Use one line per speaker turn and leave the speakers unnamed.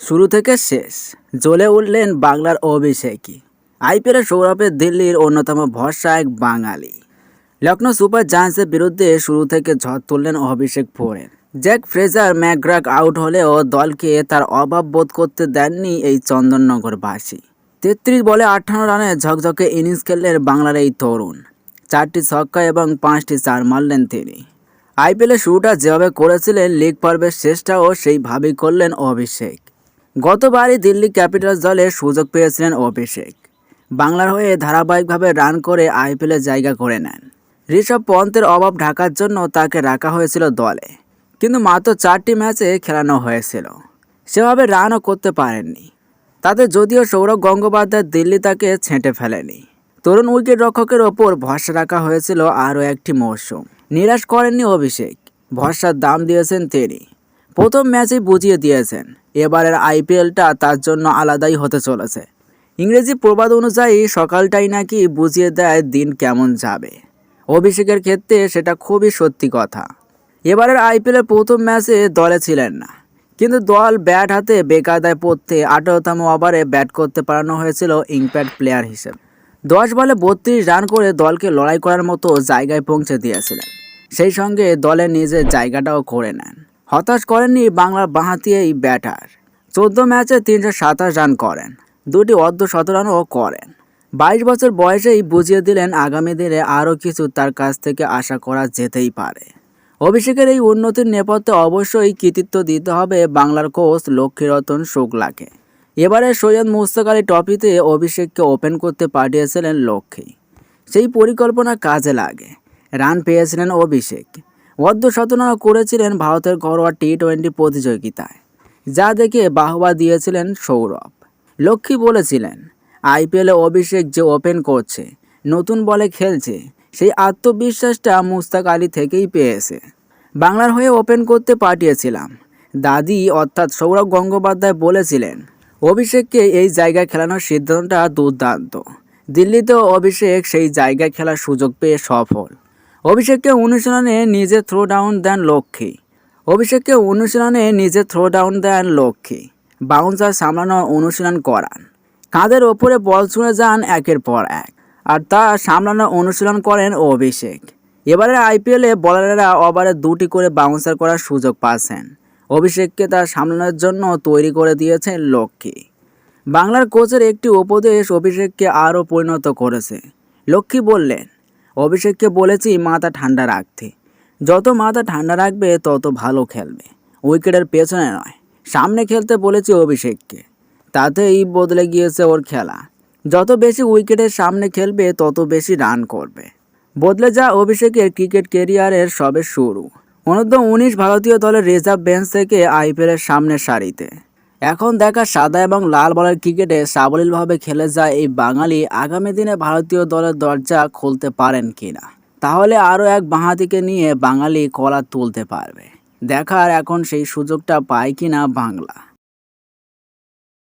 শুরু থেকে শেষ। জ্বলে উঠলেন বাংলার অভিষেকই। আইপিএলের সৌরভে দিল্লির অন্যতম ভরসা এক বাঙালি। লখনৌ সুপার জায়ান্টসের বিরুদ্ধে শুরু থেকে ঝড় তুললেন Abhishek Porel Jake Fraser McGurk out হলেও দলকে তার অভাব বোধ করতে দেননি এই চন্দননগরবাসী। তেত্রিশ বলে আঠান্ন রানে ঝকঝকে ইনিংস খেললেন বাংলার এই তরুণ। চারটি ছক্কা এবং পাঁচটি চার মারলেন তিনি। আইপিএলের শুরুটা যেভাবে করেছিলেন, লিগ পর্বের শেষটাও সেইভাবেই করলেন অভিষেক। গতবারই দিল্লি ক্যাপিটালস দলে সুযোগ পেয়েছিলেন অভিষেক। বাংলার হয়ে ধারাবাহিকভাবে রান করে আইপিএলে জায়গা করে নেন। ঋষভ পন্তের অভাব ঢাকার জন্য তাকে রাখা হয়েছিল দলে। কিন্তু মাত্র চারটি ম্যাচে খেলানো হয়েছিল। সেভাবে রানও করতে পারেননি। তাতে যদিও সৌরভ গঙ্গোপাধ্যায় দিল্লি তাকে ছেঁটে ফেলেনি। তরুণ উইকেট রক্ষকের ওপর ভরসা রাখা হয়েছিল আরও একটি মরশুম নিরাশ করেননি অভিষেক। ভরসার দাম দিয়েছেন তিনি। প্রথম ম্যাচেই বুঝিয়ে দিয়েছেন, এবারের আইপিএলটা তার জন্য আলাদাই হতে চলেছে। ইংরেজি প্রবাদ অনুযায়ী সকালটাই নাকি বুঝিয়ে দেয় দিন কেমন যাবে। অভিষেকের ক্ষেত্রে সেটা খুবই সত্যি কথা। এবারের আইপিএলের প্রথম ম্যাচে দলে ছিলেন না, কিন্তু দল ব্যাট হাতে বেকায়দায় পড়তে আঠারোতম ওভারে ব্যাট করতে পারানো হয়েছিল ইম্প্যাক্ট প্লেয়ার হিসেবে। দশ বলে বত্রিশ রান করে দলকে লড়াই করার মতো জায়গায় পৌঁছে দিয়েছিলেন। সেই সঙ্গে দলের নিজের জায়গাটাও করে নেন। হতাশ করেননি বাংলার বাঁহাতি এই ব্যাটার। চোদ্দ ম্যাচে তিনশো সাতাশ রান করেন, দুটি অর্ধ শতরানও করেন। বাইশ বছর বয়সেই বুঝিয়ে দিলেন আগামী দিনে আরও কিছু তার কাছ থেকে আশা করা যেতেই পারে। অভিষেকের এই উন্নতির নেপথ্যে অবশ্যই কৃতিত্ব দিতে হবে বাংলার কোচ লক্ষ্মীরতন শুক্লাকে। এবারে সৈয়দ মুস্তাক আলী ট্রফিতে অভিষেককে ওপেন করতে পাঠিয়েছিলেন লক্ষ্মী। সেই পরিকল্পনা কাজে লাগে। রান পেয়েছিলেন অভিষেক। অর্ধ শতরানও করেছিলেন ভারতের ঘরোয়া টি টোয়েন্টি প্রতিযোগিতায়, যা দেখে বাহবা দিয়েছিলেন সৌরভ। লক্ষ্মী বলেছিলেন আইপিএলে অভিষেক যে ওপেন করছে, নতুন বলে খেলছে, সেই আত্মবিশ্বাসটা মুস্তাক আলী থেকেই পেয়েছে। বাংলার হয়ে ওপেন করতে পাঠিয়েছিলাম। দাদি, অর্থাৎ সৌরভ গঙ্গোপাধ্যায় বলেছিলেন, অভিষেককে এই জায়গায় খেলানোর সিদ্ধান্তটা দুর্দান্ত। দিল্লিতেও অভিষেক সেই জায়গায় খেলার সুযোগ পেয়ে সফল। অভিষেককে অনুশীলনে নিজে থ্রো ডাউন দেন লক্ষ্মী অভিষেককে অনুশীলনে নিজে থ্রো ডাউন দেন লক্ষ্মী বাউন্সার সামলানোর অনুশীলন করান। কাঁধের ওপরে বল ছুঁড়ে যান একের পর এক। আর তা সামলানোর অনুশীলন করেন অভিষেক। এবারে আইপিএলে বলারেরা ওভারে দুটি করে বাউন্সার করার সুযোগ পাচ্ছেন। অভিষেককে তা সামলানোর জন্য তৈরি করে দিয়েছেন লক্ষ্মী বাংলার কোচের একটি উপদেশ অভিষেককে আরও পরিণত করেছে। লক্ষ্মী বললেন অভিষেককে বলেছি, মাথা ঠান্ডা রাখতে। যত মাথা ঠান্ডা রাখবে, তত ভালো খেলবে। উইকেটের পেছনে নয়, সামনে খেলতে বলেছি অভিষেককে। তাতেই বদলে গিয়েছে ওর খেলা। যত বেশি উইকেটের সামনে খেলবে, তত বেশি রান করবে। বদলে যা অভিষেকের ক্রিকেট কেরিয়ারের সবে শুরু। অনূর্ধ্ব উনিশ ভারতীয় দলের রিজার্ভ বেঞ্চ থেকে আইপিএলের সামনের সারিতে। এখন দেখা সাদা এবং লাল বলের ক্রিকেটে সাবলীলভাবে খেলে যায় এই বাঙালি। আগামী দিনে ভারতীয় দলের দরজা খুলতে পারেন কিনা? তাহলে আরও এক বাঁহাতিকে নিয়ে বাঙালি কলা তুলতে পারবে। দেখার এখন সেই সুযোগটা পায় কিনা বাংলা।